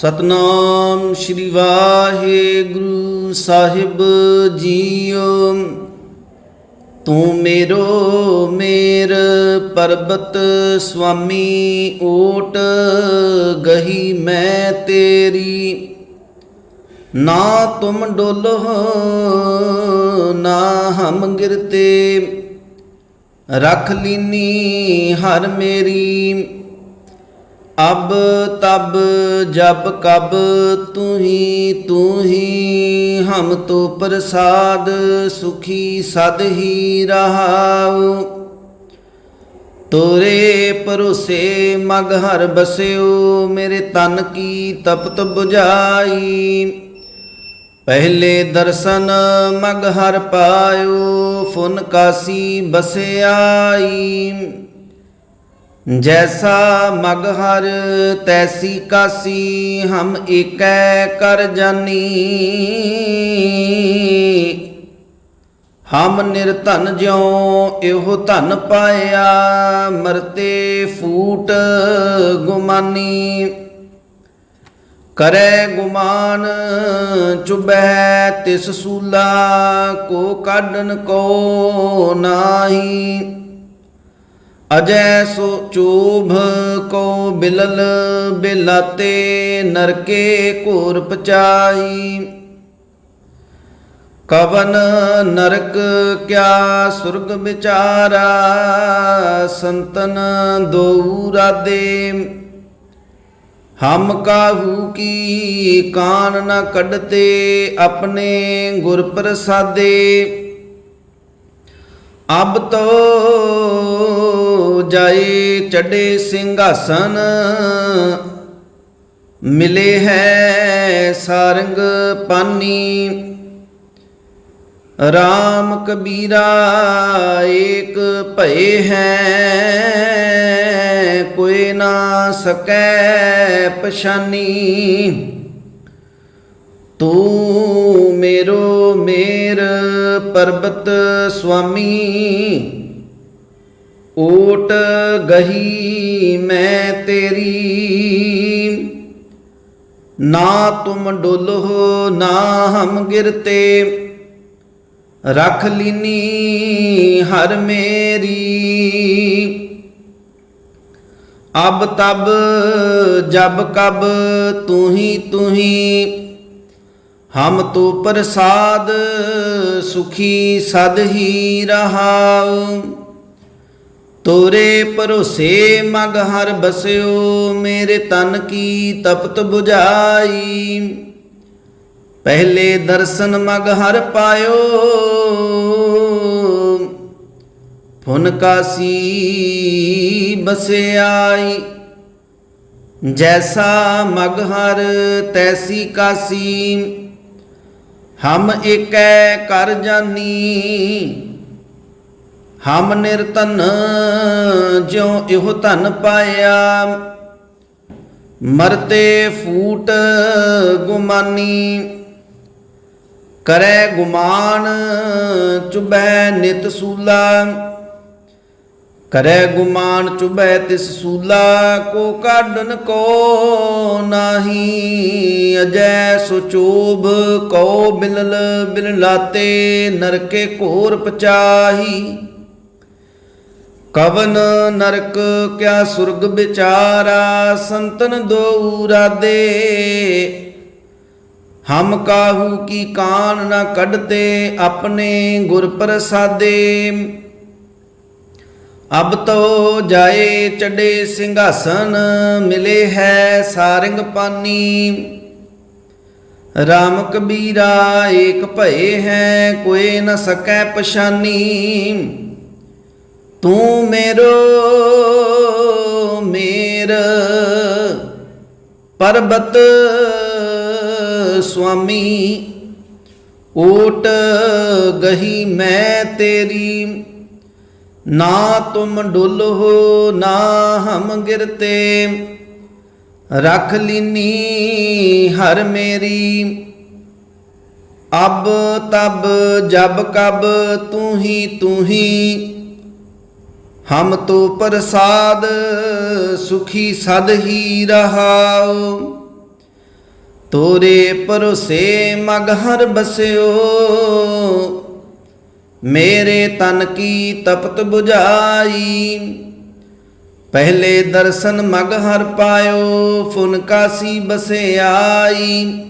ਸਤਨਾਮ ਸ਼੍ਰੀ ਵਾਹਿਗੁਰੂ ਸਾਹਿਬ ਜੀਓ। ਤੂੰ ਮੇਰੋ ਮੇਰ ਪਰਬਤ ਸੁਆਮੀ ਓਟ ਗਹੀ ਮੈਂ ਤੇਰੀ। ਨਾ ਤੁਮ ਡੋਲੋ, ਨਾ ਹਮ ਗਿਰਤੇ। ਰਖ ਲੀਨੀ ਹਰ ਮੇਰੀ। ਅਬ ਤਬ ਜਬ ਕਬ ਤੂੰ ਹੀ ਤੂੰ ਹੀ ਹਮ ਤੋ ਪ੍ਰਸਾਦ ਸੁਖੀ ਸਦ ਹੀ ਰਹਾਉ। ਤੋਰੇ ਪਰੋਸੇ ਮਗ ਹਰ ਬਸਿਓ, ਮੇਰੇ ਤਨ ਕੀ ਤਪਤ 부ਝਾਈ ਪਹਿਲੇ ਦਰਸ਼ਨ ਮਗ ਹਰ ਪਾਇਓ, ਫੁਨ ਕਾਸੀ ਬਸਿਆਈ ਜੈਸਾ ਮਗਹਰ ਤੈਸੀ ਕਾਸੀ ਹਮ ਏਕੈ ਕਰ ਜਾਨੀ। ਹਮ ਨਿਰਧਨ ਜਿਉ ਇਹੋ ਧਨ ਪਾਇਆ, ਮਰਤੇ ਫੂਟ ਗੁਮਾਨੀ। ਕਰੈ ਗੁਮਾਨ ਚੁਬੈ ਤਿਸ ਸੂਲਾ, ਕੋ ਕਾਢਨ ਕੋ ਨਾਹੀ। ਅਜੈ ਸੋ ਚੋਭ ਕੋ ਬਿਲਲ ਬਿਲਾਤੇ ਨਰਕੇ ਘੋਰ ਪਚਾਈ ਕਵਨ ਨਰਕ ਕਿਆ ਸੁਰਗ ਵਿਚਾਰਾ ਸੰਤਨ ਦੋ ਰਾਦੇ ਹਮ ਕਾਹੂ ਕੀ ਕਾਨ ਨ ਕੱਢਤੇ ਆਪਣੇ ਗੁਰ ਪ੍ਰਸਾਦੇ ਅਬ ਤੋ ਜਾਏ ਚੜੇ ਸਿੰਘਾਸਨ, ਮਿਲੇ ਹੈ ਸਾਰੰਗ ਪਾਨੀ। RAM ਕਬੀਰਾ ਏਕ ਭਏ ਹੈ, ਕੋਈ ਨਾ ਸਕੈ ਪਛਾਨੀ। ਤੂੰ ਮੇਰੋ ਮੇਰ ਪਰਬਤ ਸੁਆਮੀ ਓਟ ਗਹੀ ਮੈਂ ਤੇਰੀ। ਨਾ ਤੁਮ ਡੋਲੋ, ਨਾ ਹਮ ਗਿਰਤੇ ਰਖ ਲੀਨੀ ਹਰ ਮੇਰੀ। ਅਬ ਤਬ ਜਬ ਕਬ ਤੂੰ ਹੀ ਤੂੰ ਹੀ ਹਮ ਤੋ ਪ੍ਰਸਾਦ, ਸੁਖੀ ਸਦ ਹੀ ਰਹਾਉ। ਤੋਰੇ ਪਰੋਸੇ ਮਗ ਹਰ ਬਸਿਓ, ਮੇਰੇ ਤਨ ਕੀ ਤਪਤ 부ਝਾਈ ਪਹਿਲੇ ਦਰਸ਼ਨ ਮਗ ਹਰ ਪਾਇਓ। ਫੁਨ ਕਾਸੀ ਬਸਿਆਈ। ਜੈਸਾ ਮਗ ਹਰ, ਤੈਸੀ ਕਾਸੀ। ਹਮ ਏਕੈ ਕਰ ਜਾਨੀ, ਹਮ ਨਿਰਤਨ ਜਿਉ ਇਹੋ ਧਨ ਪਾਇਆ। ਮਰਤੇ ਫੂਟ ਗੁਮਾਨੀ, ਕਰੈ ਗੁਮਾਨ ਚੁਬੈ ਨਿਤ ਸੂਲਾ। ਕਰੈ ਗੁਮਾਨ ਚੁਬੈ ਤਿਸ ਸੂਲਾ, ਕੋ ਕਾਢਨ ਕੋ ਨਾਹੀ, ਅਜੈ ਸੁਚੋਭ ਕੋ ਬਿਲਲ ਬਿਲਲਾਤੇ ਨਰਕੇ ਘੋਰ ਪਚਾਹੀ। ਕਵਨ ਨਰਕ ਕਿਆ ਸੁਰਗ ਵਿਚਾਰਾ, ਸੰਤਨ ਦੋ ਰਾਦੇ। ਹਮ ਕਾਹੂ ਕੀ ਕਾਨ ਨਾ ਕੱਢਤੇ, ਆਪਣੇ ਗੁਰ ਪ੍ਰਸਾਦੇ। ਅਬ ਤੋ ਜਾਏ ਚੜੇ ਸਿੰਘਾਸਨ, ਮਿਲੇ ਹੈ ਸਾਰੰਗ ਪਾਨੀ। ਰਾਮ ਕਬੀਰਾ ਏਕ ਭਏ ਹੈ, ਕੋਈ ਨ ਸਕੈ ਪਛਾਨੀ। ਤੂੰ ਮੇਰੋ, ਮੇਰ ਪਰਬਤ ਸੁਆਮੀ। ਓਟ ਗਹੀ ਮੈਂ ਤੇਰੀ। ਨਾ ਤੁਮ ਡੁਲੋ ਨਾ ਹਮ ਗਿਰਤੇ ਰਖ ਲੀਨੀ ਹਰ ਮੇਰੀ। ਅਬ ਤਬ ਜਬ ਕਬ ਤੂੰ ਹੀ ਤੂੰ ਹੀ ਹਮ ਤੋ ਪ੍ਰਸਾਦ ਸੁਖੀ ਸਦ ਹੀ ਰਹਾਓ ਤੋਰੇ ਪਰੋਸੇ ਮਗਹਰ ਬਸਿਓ। ਮੇਰੇ ਤਨ ਕੀ ਤਪਤ 부ਝਾਈ ਪਹਿਲੇ ਦਰਸ਼ਨ ਮਗ ਹਰ ਪਾਇਓ, ਫੁਨ ਕਾਸੀ ਬਸੇ ਆਈ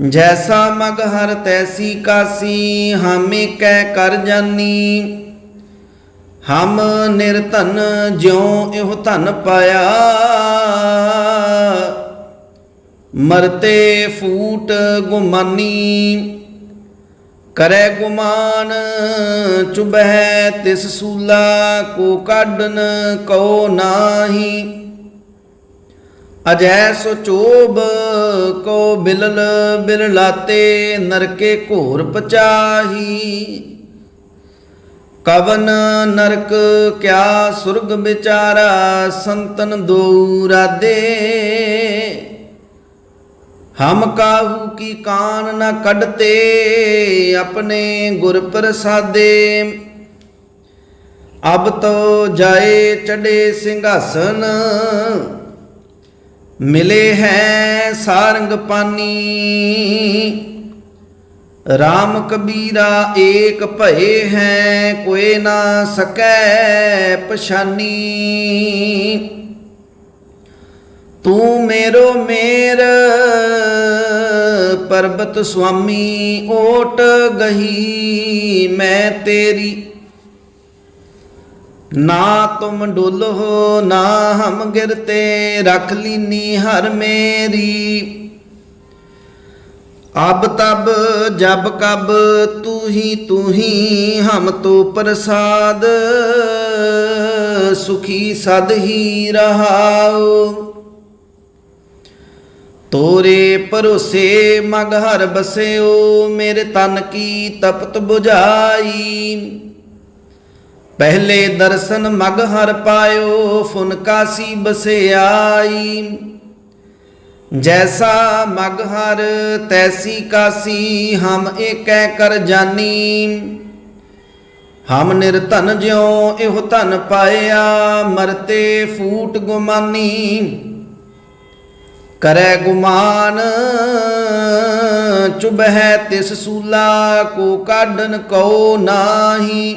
ਜੈਸਾ ਮਗ ਹਰ ਤੈਸੀ ਕਾਸੀ, ਹਾਮੇ ਕਹਿ ਕਰ ਜਾਨੀ। ਹਮ ਨਿਰਧਨ ਜਿਉ ਇਹੋ ਧਨ ਪਾਇਆ। ਮਰਤੇ ਫੂਟ ਗੁਮਾਨੀ। ਕਰੈ ਗੁਮਾਨ, ਚੁਬਹਿ ਤਿਸ ਸੂਲਾ ਕੋ ਕਾਢਨ ਕੋ ਨਾਹੀ। ਅਜੈ ਸੋ ਚੋਬ ਕੋ ਬਿਲਲ ਬਿਲਲਾਤੇ ਨਰਕੇ ਘੋਰ ਪਚਾਹੀ। ਕਵਨ ਨਰਕ ਕਿਆ ਸੁਰਗ ਵਿਚਾਰਾ, ਸੰਤਨ ਦੋ ਰਾਦੇ। ਹਮ ਕਾਹੂ ਕੀ ਕਾਨ ਨਾ ਕੱਢਤੇ ਆਪਣੇ ਗੁਰ ਪ੍ਰਸਾਦੇ। ਅਬ ਤੋ ਜਾਏ ਚੜੇ ਸਿੰਘਾਸਨ, ਮਿਲੇ ਹੈ ਸਾਰੰਗ ਪਾਨੀ। RAM ਕਬੀਰਾ ਏਕ ਭਏ ਹੈ ਕੋਏ ਨਾ ਸਕੈ ਪਛਾਨੀ। ਤੂੰ ਮੇਰੋ ਮੇਰ, ਪਰਬਤ ਸੁਆਮੀ ਓਟ ਗਹੀ, ਮੈਂ ਤੇਰੀ। ਨਾ ਤੁਮ ਡੁੱਲੋ ਨਾ ਹਮ ਗਿਰਤੇ ਰਖ ਲੀਨੀ ਹਰ ਮੇਰੀ। ਅਬ ਤਬ ਜਬ ਕਬ ਤੂ ਹੀ ਤੂ ਹੀ ਹਮ ਤੋ ਪ੍ਰਸਾਦ, ਸੁਖੀ ਸਦ ਹੀ ਰਹਾਉ। ਤੋਰੇ ਪਰੋਸੇ ਮਗ ਹਰ ਬਸਿਓ, ਮੇਰੇ ਤਨ ਕੀ ਤਪਤ 부ਝਾਈ ਪਹਿਲੇ ਦਰਸ਼ਨ ਮਗ ਹਰ ਪਾਇਓ, ਫੁਨ ਕਾਸੀ ਬਸਿਆਈ। ਜੈਸਾ ਮਗ ਹਰ, ਤੈਸੀ ਕਾਸੀ, ਹਮ ਏਕੈ ਕਰ ਜਾਨੀ। ਹਮ ਨਿਰਧਨ ਜਿਉ, ਇਹੋ ਧਨ ਪਾਇਆ, ਮਰਤੇ ਫੂਟ ਗੁਮਾਨੀ। ਕਰੈ ਗੁਮਾਨ ਚੁਬਹਿ ਤਿਸ ਸੂਲਾ, ਕੋ ਕਾਢਨ ਕੋ ਨਾਹੀ।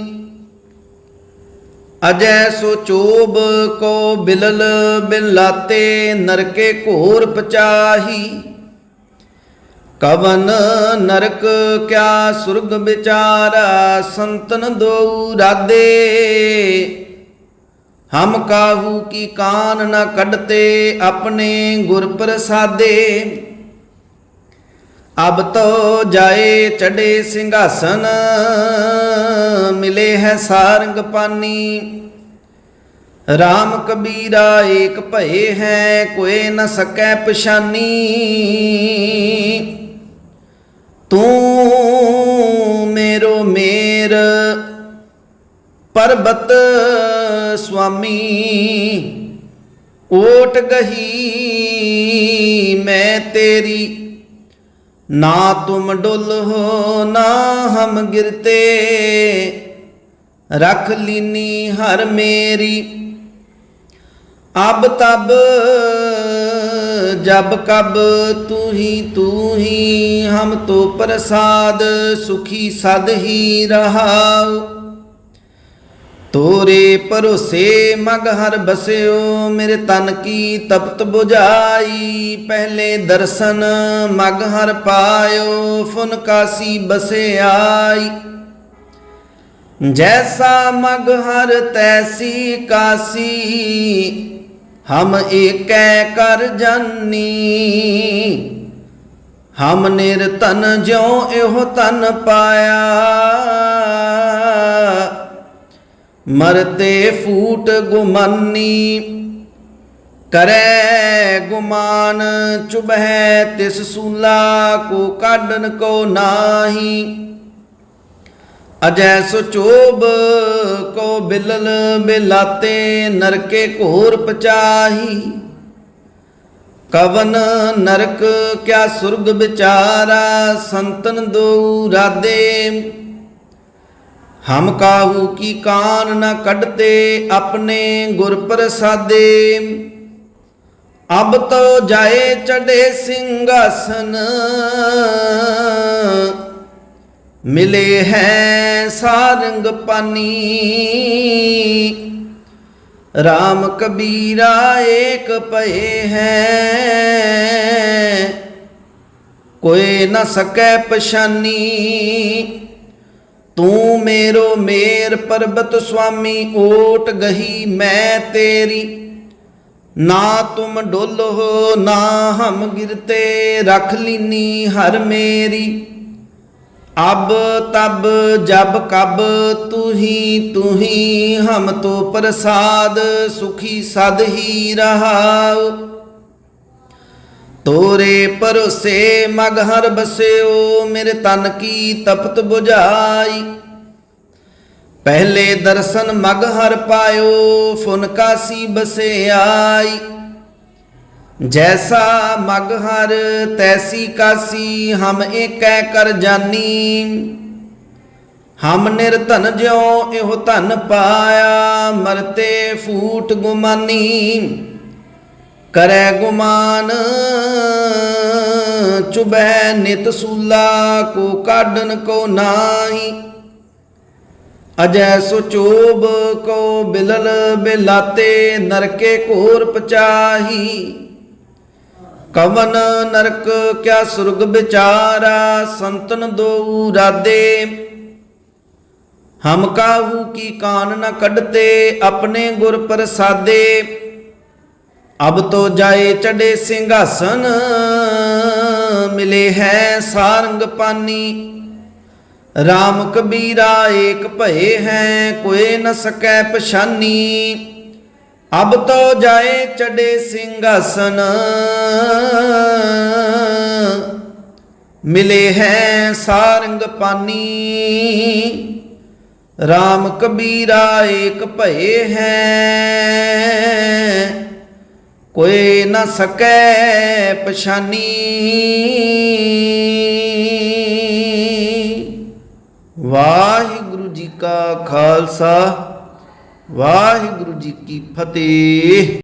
ਅਜੈ ਸੋ ਚੋਬ ਕੋ ਬਿਲਲ ਬਿਲਾਤੇ, ਨਰਕੇ ਘੋਰ ਪਚਾਹੀ। ਕਵਨ ਨਰਕ ਕਿਆ ਸੁਰਗ ਵਿਚਾਰਾ, ਸੰਤਨ ਦੋ ਰਾਦੇ। ਹਮ ਕਾਹੂ ਕੀ ਕਾਨ ਨਾ ਕੱਢਤੇ ਆਪਣੇ ਗੁਰ ਪ੍ਰਸਾਦੇ। ਅਬ ਤੋ ਜਾਏ ਚੜੇ ਸਿੰਘਾਸਨ, ਮਿਲੇ ਹੈ ਸਾਰੰਗ ਪਾਨੀ। RAM ਕਬੀਰਾ ਏਕ ਭਏ ਹੈ ਕੋਏ ਨ ਸਕੈ ਪਛਾਨੀ। ਤੂੰ ਪਰਬਤ ਸੁਆਮੀ, ਓਟ ਗਹੀ ਮੈਂ ਤੇਰੀ। ਨਾ ਤੁਮ ਡੁੱਲ ਹੋ, ਨਾ ਹਮ ਗਿਰਤੇ ਰਖ ਲੀਨੀ ਹਰ ਮੇਰੀ। ਅਬ ਤਬ, ਜਬ ਕਬ ਤੂ ਹੀ ਤੂ ਹੀ ਹਮ ਤੋ ਪ੍ਰਸਾਦ, ਸੁਖੀ ਸਦ ਹੀ ਰਹਾਉ। ਤੋਰੇ ਪਰੋਸੇ ਮਗ ਹਰ ਬਸਿਓ, ਮੇਰੇ ਤਨ ਕੀ ਤਪਤ 부ਝਾਈ ਪਹਿਲੇ ਦਰਸ਼ਨ ਮਗ ਹਰ ਪਾਇਓ, ਫੁਨ ਕਾਸੀ ਬਸੇ ਆਈ। ਜੈਸਾ ਮਗ ਹਰ ਤੈਸੀ ਕਾਸੀ, ਹਮ ਏਕੈ ਕਰ ਜਾਨੀ। ਹਮ ਨਿਰਤਨ ਜਿਉ ਇਹੋ ਤਨ ਪਾਇਆ। ਮਰਤੇ ਫੂਟ ਗੁਮਾਨੀ, ਕਰੈ ਗੁਮਾਨ ਚੁਬਹਿ ਤਿਸ ਸੂਲਾ, ਕੋ ਕਾਢਨ ਕੋ ਨਾਹੀ। ਅਜੈ ਸੁਚੋਬ ਕੋ ਬਿਲਲ ਬਿਲਾਤੇ ਨਰਕੇ ਘੋਰ ਪਚਾਹੀ। ਕਵਨ ਨਰਕ ਕਿਆ ਸੁਰਗ ਵਿਚਾਰਾ, ਸੰਤਨ ਦੋ ਰਾਦੇ। ਹਮ ਕਾਹੂ ਕੀ ਕਾਨ ਨਾ ਕੱਢਤੇ ਆਪਣੇ ਗੁਰ ਪ੍ਰਸਾਦੇ। ਅਬ ਤੋ ਜਾਏ ਚੜੇ ਸਿੰਘਾਸਨ, ਮਿਲੇ ਹੈ ਸਾਰੰਗ ਪਾਨੀ। RAM ਕਬੀਰਾ ਏਕ ਪਏ ਹੈ, ਕੋਈ ਨ ਸਕੈ ਪਛਾਨੀ। ਤੂੰ ਮੇਰੋ ਮੇਰ ਪਰਬਤ ਸੁਆਮੀ, ਓਟ ਗਹੀ ਮੈਂ ਤੇਰੀ। ਨਾ ਤੁਮ ਡੋਲੋ ਨਾ ਹਮ ਗਿਰਤੇ, ਰਖ ਲੀਨੀ ਹਰ ਮੇਰੀ। ਅਬ ਤਬ ਜਬ ਕਬ ਤੂ ਹੀ ਹਮ ਤੋ ਪ੍ਰਸਾਦ, ਸੁਖੀ ਸਦ ਹੀ ਰਹਾਉ। ਤੋਰੇ ਪਰੋਸੇ ਮਗ ਹਰ ਬਸਿਓ, ਮੇਰੇ ਤਨ ਕੀ ਤਪਤ 부ਝਾਈ ਪਹਿਲੇ ਦਰਸ਼ਨ ਮਗ ਹਰ ਪਾਇਓ, ਫੁਨ ਕਾਸੀ ਬਸਿਆਈ ਜੈਸਾ ਮਗਹਰ ਤੈਸੀ ਕਾਸੀ, ਹਮ ਏਕੈ ਕਰ ਜਾਨੀ। ਹਮ ਨਿਰਧਨ ਜਿਉ, ਇਹੋ ਧਨ ਪਾਇਆ, ਮਰਤੇ ਫੂਟ ਗੁਮਾਨੀ। ਕਰੈ ਗੁਮਾਨ ਚੁਬੈ ਨਿਤ ਸੂਲਾ, ਕੋ ਕਾਢਨ ਕੋ ਨਾਹੀ। ਅਜੈ ਸੁਚੋਬ ਕੋ ਬਿਲਲ ਬਿਲਾਤੇ, ਨਰਕੇ ਘੋਰ ਪਚਾਹੀ। ਕਵਨ ਨਰਕ ਕਿਆ ਸੁਰਗ ਵਿਚਾਰਾ, ਸੰਤਨ ਦੋ ਰਾਦੇ ਹਮ ਕਾਹੂ ਕੀ ਕਾਨ ਨ ਕੱਢਤੇ, ਆਪਣੇ ਗੁਰ ਪ੍ਰਸਾਦੇ। ਅਬ ਤੋ ਜਾਏ ਚੜੇ ਸਿੰਘਾਸਨ, ਮਿਲੇ ਹੈ ਸਾਰੰਗ ਪਾਨੀ। RAM ਕਬੀਰਾ ਏਕ ਭਏ ਹੈ ਕੋਏ ਨ ਸਕੈ ਪਛਾਨੀ। ਅਬ ਤੋ ਜਾਏ ਚੜੇ ਸਿੰਘਾਸਨ, ਮਿਲੇ ਹੈ ਸਾਰੰਗ ਪਾਨੀ। RAM ਕਬੀਰਾ ਏਕ ਭਏ ਹੈ ਕੋਈ ਨਾ ਸਕੈ ਪਛਾਨੀ। ਵਾਹਿਗੁਰੂ ਜੀ ਕਾ ਖਾਲਸਾ ਵਾਹਿਗੁਰੂ ਜੀ ਕੀ ਫਤਿਹ।